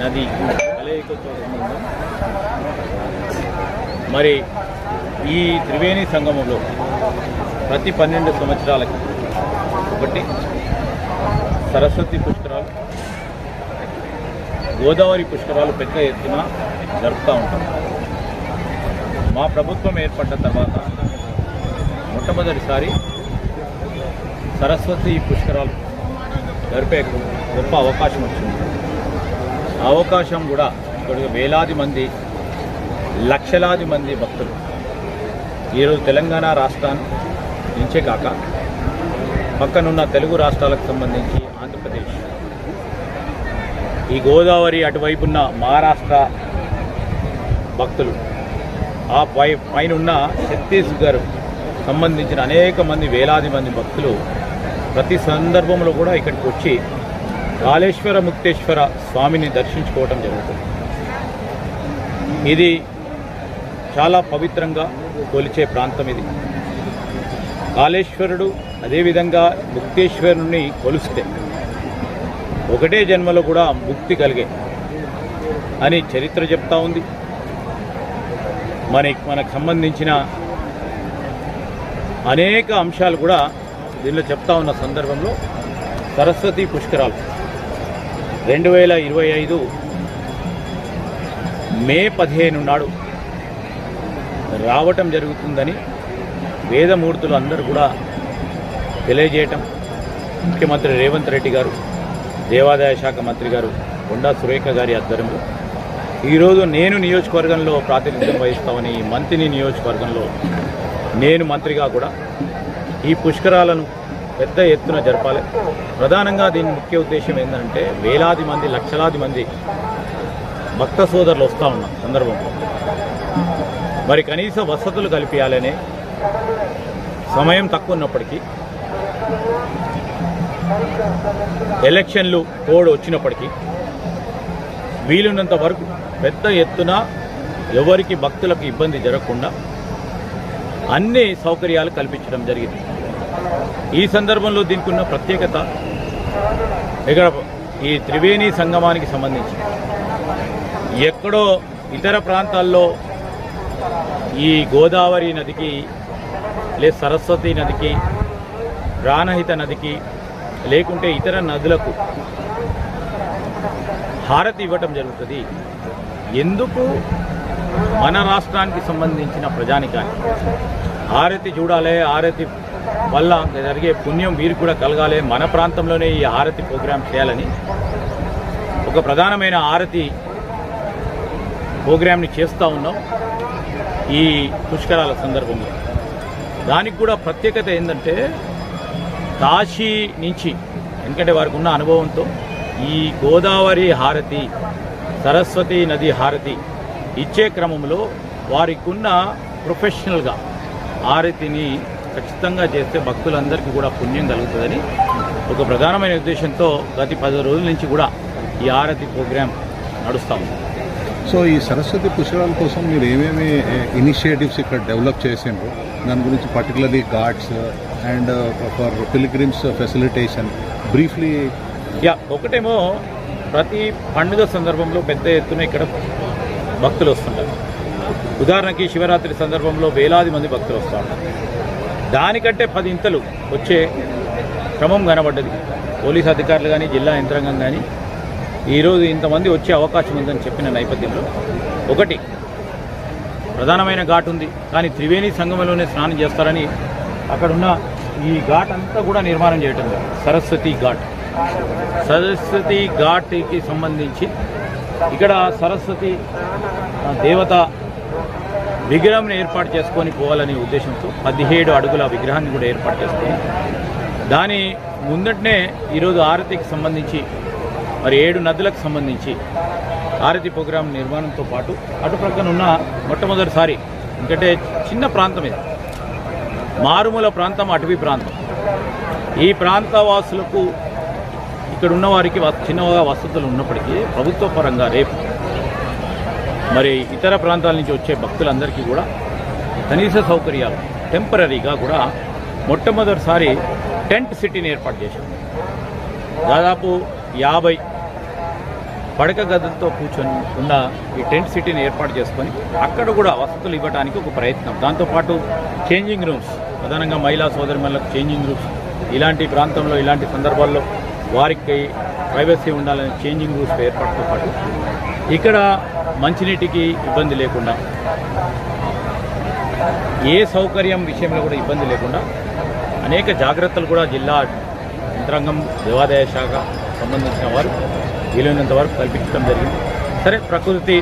నది కలయికతో సంబంధం మరి ఈ త్రివేణి సంగమంలో ప్రతి పన్నెండు సంవత్సరాలకి ఒకటి సరస్వతి పుష్కరాలు గోదావరి పుష్కరాలు పెద్ద ఎత్తున జరుపుతూ ఉంటాం. మా ప్రభుత్వం ఏర్పడ్డ తర్వాత మొట్టమొదటిసారి సరస్వతి పుష్కరాలు జరిపే గొప్ప అవకాశం వచ్చింది. అవకాశం కూడా ఇక్కడ వేలాది మంది లక్షలాది మంది భక్తులు. ఈరోజు తెలంగాణ రాష్ట్రాన్ని నుంచే కాక పక్కనున్న తెలుగు రాష్ట్రాలకు సంబంధించి ఆంధ్రప్రదేశ్. ఈ గోదావరి అటువైపున్న మహారాష్ట్ర భక్తులు ఆ పై పైన ఉన్న ఛత్తీస్గఢ్ సంబంధించిన అనేక మంది వేలాది మంది భక్తులు ప్రతి సందర్భంలో కూడా ఇక్కడికి వచ్చి కాళేశ్వర ముక్తేశ్వర స్వామిని దర్శించుకోవటం జరుగుతుంది. ఇది చాలా పవిత్రంగా కొలిచే ప్రాంతం ఇది. కాళేశ్వరుడు అదేవిధంగా ముక్తేశ్వరుని కొలిస్తే ఒకటే జన్మలో కూడా ముక్తి కలిగే అని చరిత్ర చెప్తా ఉంది. మనకి మనకు సంబంధించిన అనేక అంశాలు కూడా దీనిలో చెప్తా ఉన్న సందర్భంలో సరస్వతి పుష్కరాలు. రెండు వేల ఇరవై ఐదు మే పదిహేను నాడు రావటం జరుగుతుందని వేదమూర్తులు అందరూ కూడా తెలియజేయటం. ముఖ్యమంత్రి రేవంత్ రెడ్డి గారు దేవాదాయ శాఖ మంత్రి గారు కొండా సురేఖ గారి ఆధ్వర్యంలో. ఈరోజు నేను నియోజకవర్గంలో ప్రాతినిధ్యం వహిస్తామని ఈ మంత్రిని నియోజకవర్గంలో నేను మంత్రిగా కూడా ఈ పుష్కరాలను పెద్ద ఎత్తున జరపాలి. ప్రధానంగా దీని ముఖ్య ఉద్దేశం ఏంటంటే వేలాది మంది లక్షలాది మంది భక్త సోదరులు వస్తూ ఉన్న సందర్భంలో. మరి కనీస వసతులు కల్పించాలనే సమయం తక్కువ ఉన్నప్పటికీ ఎలక్షన్లు కోడ్ వచ్చినప్పటికీ వీలున్నంత వరకు పెద్ద ఎత్తున ఎవరికి భక్తులకు ఇబ్బంది జరగకుండా అన్ని సౌకర్యాలు కల్పించడం జరిగింది. ఈ సందర్భంలో దీనికి ఉన్న ప్రత్యేకత ఇక్కడ ఈ త్రివేణి సంగమానికి సంబంధించి. ఎక్కడో ఇతర ప్రాంతాల్లో ఈ గోదావరి నదికి లే సరస్వతి నదికి ప్రాణహిత నదికి లేకుంటే ఇతర నదులకు హారతి ఇవ్వటం జరుగుతుంది. ఎందుకు మన రాష్ట్రానికి సంబంధించిన ప్రజానికానికి? హారతి చూడాలి హారతి వల్ల జరిగే పుణ్యం వీరికి కూడా కలగాలి. మన ప్రాంతంలోనే ఈ హారతి ప్రోగ్రాం చేయాలని ఒక ప్రధానమైన హారతి ప్రోగ్రామ్ని చేస్తూ ఉన్నాం ఈ పుష్కరాల సందర్భంలో. దానికి కూడా ప్రత్యేకత ఏంటంటే కాశీ నుంచి ఎందుకంటే వారికి ఉన్న అనుభవంతో ఈ గోదావరి హారతి సరస్వతి నది హారతి ఇచ్చే క్రమంలో వారికి ఉన్న ప్రొఫెషనల్గా హారతిని ఖచ్చితంగా చేస్తే భక్తులందరికీ కూడా పుణ్యం కలుగుతుందని ఒక ప్రధానమైన ఉద్దేశంతో గత పది రోజుల నుంచి కూడా ఈ హారతి ప్రోగ్రాం నడుస్తూ ఉంది. సో ఈ సరస్వతి పుష్కరాల కోసం మీరు ఏమేమి ఇనిషియేటివ్స్ ఇక్కడ డెవలప్ చేసిండ్రు? దాని గురించి particularly guards and for pilgrims facilitation briefly yeah ఒకటేమో ప్రతి పండుగ సందర్భంలో పెద్ద ఎత్తున ఇక్కడ భక్తులు వస్తుంటారు. ఉదాహరణకి శివరాత్రి సందర్భంలో వేలాది మంది భక్తులు వస్తూ ఉంటారు. దానికంటే పది ఇంతలు వచ్చే క్రమం కనబడ్డది. పోలీస్ అధికారులు కానీ జిల్లా యంత్రాంగం కానీ ఈరోజు ఇంతమంది వచ్చే అవకాశం ఉందని చెప్పిన నేపథ్యంలో ఒకటి ప్రధానమైన ఘాట్ ఉంది. కానీ త్రివేణి సంగమంలోనే స్నానం చేస్తారని అక్కడున్న ఈ ఘాట్ అంతా కూడా నిర్మాణం చేయటం సరస్వతి ఘాట్. సరస్వతి ఘాట్కి సంబంధించి ఇక్కడ సరస్వతి దేవత విగ్రహం ఏర్పాటు చేసుకొని పోవాలనే ఉద్దేశంతో పదిహేడు అడుగుల విగ్రహాన్ని కూడా ఏర్పాటు చేసుకొని దాని ముందటనే ఈరోజు ఆరతికి సంబంధించి మరి ఏడు నదులకు సంబంధించి ఆరతి ప్రోగ్రాం నిర్మాణంతో పాటు అటు ప్రక్కన ఉన్న మొట్టమొదటిసారి ఎందుకంటే చిన్న ప్రాంతం ఇది మారుమూల ప్రాంతం అటవీ ప్రాంతం. ఈ ప్రాంత వాసులకు ఇక్కడ ఉన్న వారికి చిన్నగా వసతులు ఉన్నప్పటికీ ప్రభుత్వ పరంగా రేపు మరి ఇతర ప్రాంతాల నుంచి వచ్చే భక్తులందరికీ కూడా కనీస సౌకర్యాలు టెంపరీగా కూడా మొట్టమొదటిసారి టెంట్ సిటీని ఏర్పాటు చేశాం. దాదాపు యాభై పడక గదులతో కూర్చొని ఉన్న ఈ టెంట్ సిటీని ఏర్పాటు చేసుకొని అక్కడ కూడా వసతులు ఇవ్వడానికి ఒక ప్రయత్నం. దాంతోపాటు చేంజింగ్ రూమ్స్ ప్రధానంగా మహిళా సోదరిమణులకు చేంజింగ్ రూమ్స్ ఇలాంటి ప్రాంతంలో ఇలాంటి సందర్భాల్లో వారికి ప్రైవసీ ఉండాలని చేంజింగ్ రూల్స్ ఏర్పాటుతో పాటు ఇక్కడ మంచినీటికి ఇబ్బంది లేకుండా ఏ సౌకర్యం విషయంలో కూడా ఇబ్బంది లేకుండా అనేక జాగ్రత్తలు కూడా జిల్లా యంత్రాంగం దేవాదాయ శాఖ సంబంధించిన వారు వీలైనంత వరకు కల్పించడం జరిగింది. సరే ప్రకృతి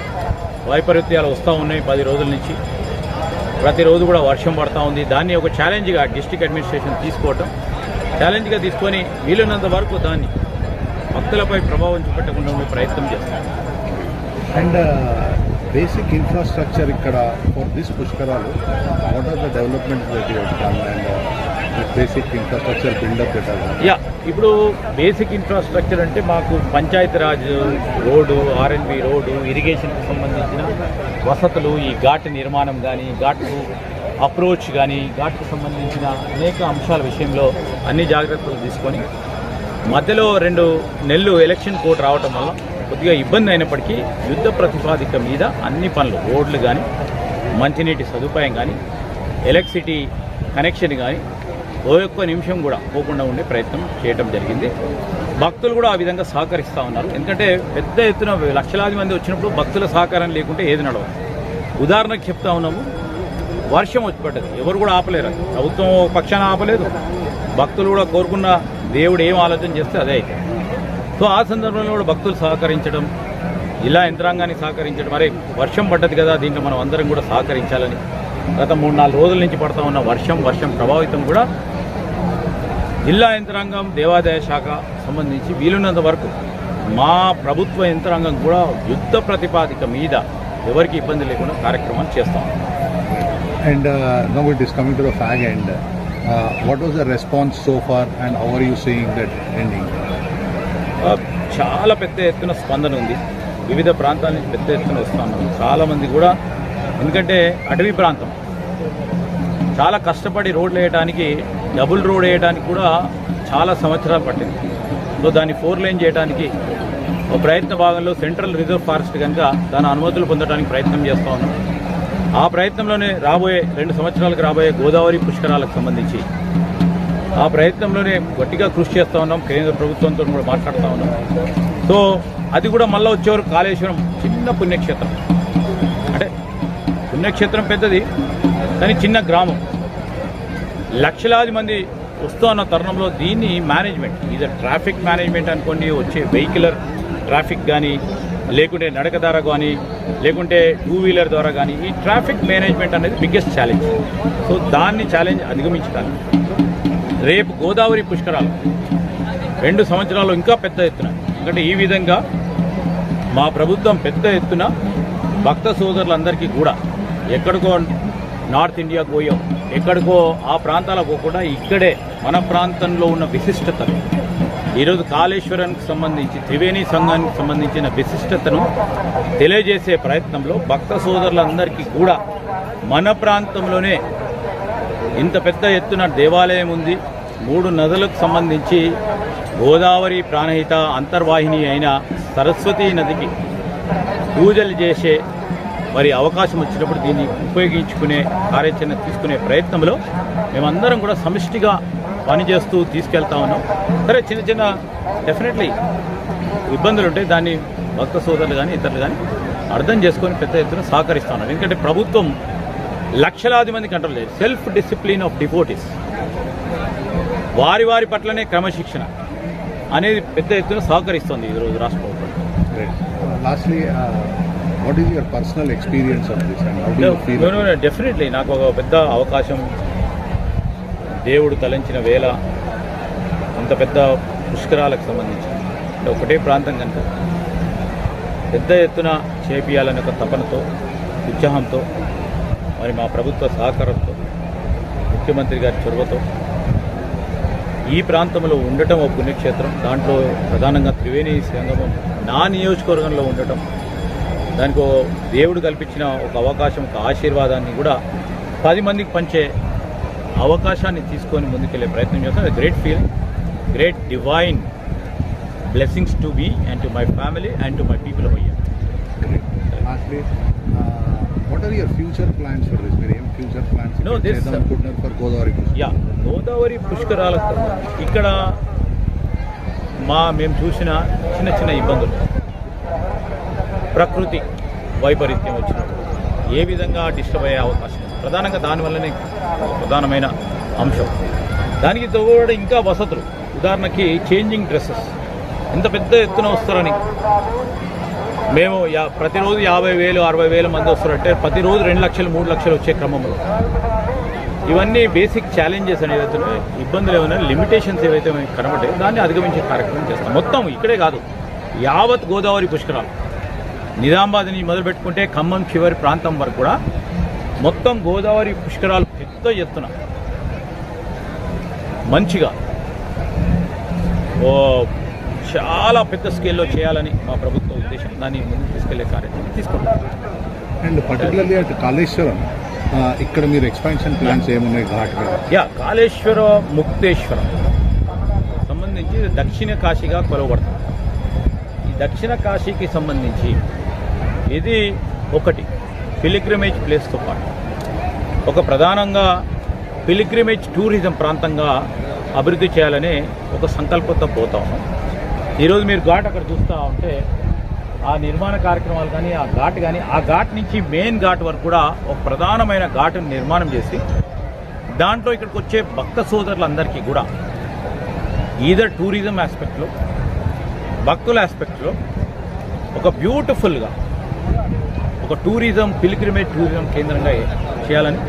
వైపరీత్యాలు వస్తూ ఉన్నాయి పది రోజుల నుంచి. ప్రతిరోజు కూడా వర్షం పడతా ఉంది. దాన్ని ఒక ఛాలెంజ్గా డిస్ట్రిక్ట్ అడ్మినిస్ట్రేషన్ తీసుకోవటం. ఛాలెంజ్గా తీసుకొని వీలైనంత వరకు దాన్ని భక్తులపై ప్రభావం చూపెట్టకుండా ఉండే ప్రయత్నం చేస్తాం. అండ్ బేసిక్ ఇన్ఫ్రాస్ట్రక్చర్ ఇక్కడ ఫర్ దిస్ పుష్కరాలు what are the development and basic infrastructure buildup yeah ఇప్పుడు బేసిక్ ఇన్ఫ్రాస్ట్రక్చర్ అంటే మాకు Panchayati Raj road R N B road ఇరిగేషన్కి సంబంధించిన వసతులు ఈ ఘాట్ నిర్మాణం కానీ ఘాట్కు అప్రోచ్ కానీ ఘాట్కు సంబంధించిన అనేక అంశాల విషయంలో అన్ని జాగ్రత్తలు తీసుకొని మధ్యలో రెండు నెలలు ఎలక్షన్ కోడ్ రావటం వల్ల కొద్దిగా ఇబ్బంది అయినప్పటికీ యుద్ధ ప్రతిపాదిక మీద అన్ని పనులు రోడ్లు కానీ మంచినీటి సదుపాయం కానీ ఎలక్ట్రిసిటీ కనెక్షన్ కానీ ఓ ఒక్క నిమిషం కూడా పోకుండా ఉండే ప్రయత్నం చేయడం జరిగింది. భక్తులు కూడా ఆ విధంగా సహకరిస్తూ ఉన్నారు. ఎందుకంటే పెద్ద ఎత్తున లక్షలాది మంది వచ్చినప్పుడు భక్తుల సహకారం లేకుంటే ఏది నడవదు. ఉదాహరణకు చెప్తా ఉన్నాము వర్షం వచ్చి పడ్డది. ఎవరు కూడా ఆపలేరు ప్రభుత్వం పక్షాన ఆపలేదు. భక్తులు కూడా కోరుకున్న దేవుడు ఏం ఆలోచన చేస్తే అదే అయితే. సో ఆ సందర్భంలో కూడా భక్తులు సహకరించడం జిల్లా యంత్రాంగాన్ని సహకరించడం మరి వర్షం పడ్డది కదా దీంట్లో మనం అందరం కూడా సహకరించాలని. గత మూడు నాలుగు రోజుల నుంచి పడతా ఉన్న వర్షం వర్షం ప్రభావితం కూడా జిల్లా యంత్రాంగం దేవాదాయ శాఖ సంబంధించి వీలున్నంత వరకు మా ప్రభుత్వ యంత్రాంగం కూడా యుద్ధ ప్రతిపాదిక మీద ఎవరికి ఇబ్బంది లేకుండా కార్యక్రమాలు చేస్తాం. And no it it coming to the fag end what was the response so far and how are you seeing that ending చాలా పెద్ద ఎత్తున స్పందన ఉంది. వివిధ ప్రాంతాల నుంచి పెద్ద ఎత్తున వస్తున్నాం చాలామంది కూడా ఎందుకంటే అటవీ ప్రాంతం. చాలా కష్టపడి రోడ్లు వేయడానికి డబుల్ రోడ్ వేయడానికి కూడా చాలా సంవత్సరాలు పట్టింది. సో దాన్ని ఫోర్ లైన్ చేయడానికి ఒక ప్రయత్న భాగంలో సెంట్రల్ రిజర్వ్ ఫారెస్ట్ కనుక దాని అనుమతులు పొందడానికి ప్రయత్నం చేస్తూ ఉన్నాం. ఆ ప్రయత్నంలోనే రాబోయే రెండు సంవత్సరాలకు రాబోయే గోదావరి పుష్కరాలకు సంబంధించి ఆ ప్రయత్నంలోనే గట్టిగా కృషి చేస్తూ ఉన్నాం. కేంద్ర ప్రభుత్వంతో కూడా మాట్లాడుతూ ఉన్నాం. సో అది కూడా మళ్ళీ వచ్చేవారు కాళేశ్వరం చిన్న పుణ్యక్షేత్రం. అంటే పుణ్యక్షేత్రం పెద్దది కానీ చిన్న గ్రామం. లక్షలాది మంది వస్తూ ఉన్న తరుణంలో దీన్ని మేనేజ్మెంట్ ఇది ట్రాఫిక్ మేనేజ్మెంట్ అనుకోండి వచ్చే వెహికులర్ ట్రాఫిక్ కానీ లేకుంటే నడక ద్వారా కానీ లేకుంటే టూ వీలర్ ద్వారా కానీ ఈ ట్రాఫిక్ మేనేజ్మెంట్ అనేది బిగ్గెస్ట్ ఛాలెంజ్. సో దాన్ని ఛాలెంజ్ అధిగమించడానికి రేపు గోదావరి పుష్కరాలు రెండు సంవత్సరాలు ఇంకా పెద్ద ఎత్తున. ఎందుకంటే ఈ విధంగా మా ప్రభుత్వం పెద్ద ఎత్తున భక్త సోదరులందరికీ కూడా ఎక్కడికో నార్త్ ఇండియా పోయాం ఎక్కడికో ఆ ప్రాంతాలకు పోకుండా ఇక్కడే మన ప్రాంతంలో ఉన్న విశిష్టతను ఈరోజు కాళేశ్వరానికి సంబంధించి త్రివేణి సంఘానికి సంబంధించిన విశిష్టతను తెలియజేసే ప్రయత్నంలో భక్త సోదరులందరికీ కూడా మన ప్రాంతంలోనే ఇంత పెద్ద ఎత్తున దేవాలయం ఉంది. మూడు నదులకు సంబంధించి గోదావరి ప్రాణహిత అంతర్వాహిని అయిన సరస్వతీ నదికి పూజలు చేసే మరి అవకాశం వచ్చినప్పుడు దీన్ని ఉపయోగించుకునే కార్యాచరణ తీసుకునే ప్రయత్నంలో మేమందరం కూడా సమిష్టిగా పనిచేస్తూ తీసుకెళ్తా ఉన్నాం. సరే చిన్న చిన్న డెఫినెట్లీ ఇబ్బందులు ఉంటాయి దాన్ని భక్త సోదరులు కానీ ఇతరులు కానీ అర్థం చేసుకొని పెద్ద ఎత్తున సహకరిస్తా ఉన్నారు. ఎందుకంటే ప్రభుత్వం లక్షలాది మంది కంట్రోల్ చేయాలి. సెల్ఫ్ డిసిప్లిన్ ఆఫ్ డిపోటీస్ వారి వారి పట్లనే క్రమశిక్షణ అనేది పెద్ద ఎత్తున సహకరిస్తుంది ఈరోజు రాష్ట్ర ప్రభుత్వం. Lastly How do you feel? about it? Definitely నాకు ఒక పెద్ద అవకాశం దేవుడు తలంచిన వేళ అంత పెద్ద పుష్కరాలకు సంబంధించి అంటే ఒకటే ప్రాంతం కనుక పెద్ద ఎత్తున చేపియాలనే ఒక తపనతో ఉత్సాహంతో మరి మా ప్రభుత్వ సహకారంతో ముఖ్యమంత్రి గారి చొరవతో ఈ ప్రాంతంలో ఉండటం ఒక పుణ్యక్షేత్రం దాంట్లో ప్రధానంగా త్రివేణి సంగమం నా నియోజకవర్గంలో ఉండటం దానికి దేవుడు కల్పించిన ఒక అవకాశం ఒక ఆశీర్వాదాన్ని కూడా పది మందికి పంచే అవకాశాన్ని తీసుకొని ముందుకెళ్ళే ప్రయత్నం చేస్తాం great feel great divine over here. Lastly, uh, what are your future plans for this? మీరు ఏం ఫ్యూచర్ ప్లాన్స్ అనుకుంటున్నారు ఫర్ గోదావరి యా గోదావరి పుష్కరాలకు ఇక్కడ మా మేము చూసిన చిన్న చిన్న ఇబ్బందులు ప్రకృతి వైపరీత్యం వచ్చినప్పుడు ఏ విధంగా డిస్టర్బ్ అయ్యే అవకాశం ప్రధానంగా దానివల్లనే ప్రధానమైన అంశం. దానికి తోడు ఇంకా వసతులు. ఉదాహరణకి చేంజింగ్ డ్రెస్సెస్ ఎంత పెద్ద ఎత్తున వస్తారని. మేము యా ప్రతిరోజు యాభై వేలు అరవై వేల మంది వస్తారంటే ప్రతిరోజు రెండు లక్షలు మూడు లక్షలు వచ్చే క్రమంలో. ఇవన్నీ బేసిక్ ఛాలెంజెస్ అనేవి అవుతున్నాయి ఇబ్బందులు ఏమైనా లిమిటేషన్స్ ఏవైతే కనబడ్డాయి దాన్ని అధిగమించే కార్యక్రమం చేస్తాం. మొత్తం ఇక్కడే కాదు. యావత్ గోదావరి పుష్కరాలు. నిజామాబాద్ని మొదలు పెట్టుకుంటే ఖమ్మం చివరి ప్రాంతం వరకు కూడా మొత్తం గోదావరి పుష్కరాలు పెద్ద ఎత్తున. మంచిగా. ఓ చాలా పెద్ద స్కేల్లో చేయాలని మా ప్రభుత్వ ఉద్దేశం. దాన్ని ముందుకు తీసుకెళ్ళే కార్యక్రమం తీసుకుంటాం. అండ్ పర్టికులర్లీ అటు కాళేశ్వరం ఇక్కడ మీరు ఎక్స్పాన్షన్ ప్లాన్స్ ఏమున్నాయి ఘాట్ యా కాళేశ్వర ముక్తేశ్వరం. సంబంధించి దక్షిణ కాశీగా కొలవబడుతుంది. ఈ దక్షిణ కాశీకి సంబంధించి ఇది ఒకటి. పిలిగ్రిమేజ్ ప్లేస్తో పాటు. ఒక ప్రధానంగా పిలిగ్రిమేజ్ టూరిజం ప్రాంతంగా అభివృద్ధి చేయాలనే ఒక సంకల్పంతో పోతా ఉన్నాం. ఈరోజు మీరు ఘాట్ అక్కడ చూస్తూ ఉంటే ఆ నిర్మాణ కార్యక్రమాలు కానీ ఆ ఘాట్ కానీ ఆ ఘాట్ నుంచి మెయిన్ ఘాట్ వరకు కూడా ఒక ప్రధానమైన ఘాటును నిర్మాణం చేసి దాంట్లో ఇక్కడికి వచ్చే భక్త సోదరులందరికీ కూడా ఈదర్ టూరిజం ఆస్పెక్ట్లో భక్తుల ఆస్పెక్ట్లో ఒక బ్యూటిఫుల్గా ఒక టూరిజం పిలిగ్రిమేజ్ టూరిజం కేంద్రంగా చేయాలని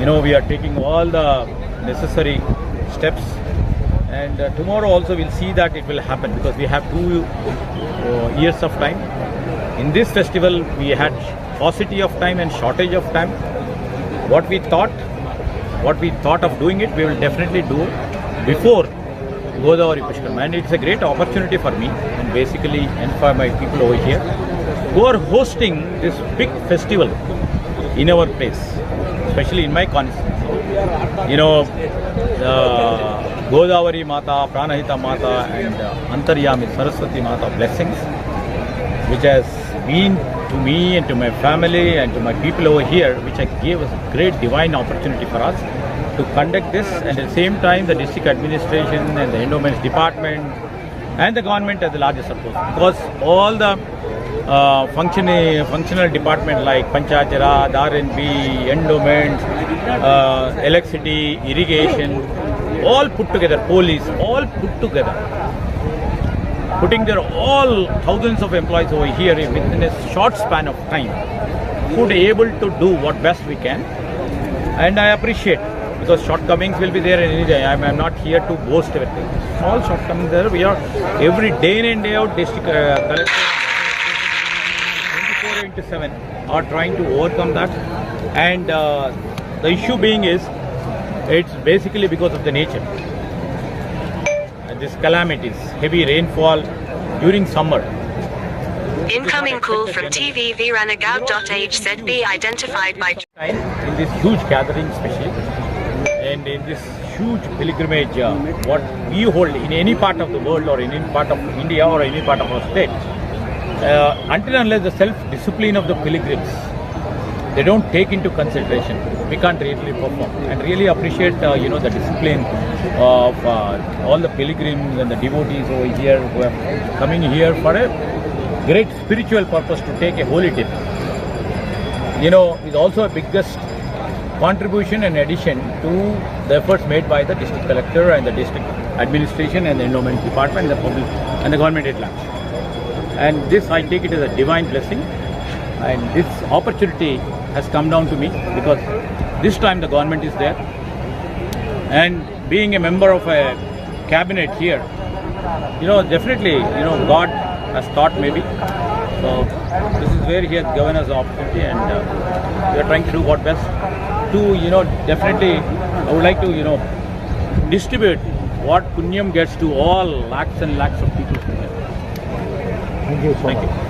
you know we are taking all the necessary steps and tomorrow also will see that it will happen because we have two years of time in this festival we had paucity of time and shortage of time what we thought what we thought of doing it we will definitely do before Godavari Pushkaram and it's a great opportunity for me and basically and for my people over here who are hosting this big festival in our place especially in my constituency you know uh, Godavari Mata, Pranahita Mata and uh, Antaryami Saraswati Mata blessings which has been to me and to my family and to my people over here, which I gave us a great divine opportunity for us to conduct this, and at the same time, the district administration and the endowments department and the government as the largest support, because all the uh, functioning functional department like Panchayat R&B, endowments, uh, electricity, irrigation, all put together, police, all put together. Putting their all thousands of employees over here within a short span of time. Could able to do what best we can. And i appreciate because shortcomings will be there any day i'm, I'm not here to boast everything. All shortcomings there. We are every day in and day out district uh, collector 24 into 7 are trying to overcome that. And uh, the issue being is it's basically because of the nature. This calamities, heavy rainfall during summer. Incoming call from TV Viranagao.hzb identified by in this huge gathering, especially, and in this huge pilgrimage, uh, what we hold in any part of the world or in any part of India or any part of our state, uh, until unless the self-discipline of the pilgrims, they don't take into consideration. We can't really perform and really appreciate, uh, you know, the discipline of uh, all the pilgrims and the devotees over here who are coming here for a great spiritual purpose to take a holy dip. You know, is also a biggest contribution and addition to the efforts made by the district collector and the district administration and the endowment department and the public and the government at large. And this I take it as a divine blessing. And this opportunity has come down to me because this time the government is there. And being a member of a cabinet here you know definitely you know god has thought maybe. So this is where he has given us the opportunity and uh, we are trying to do what best to you know definitely i would like to you know distribute what punyam gets to all lakhs and lakhs of people Thank you so Thank much. You.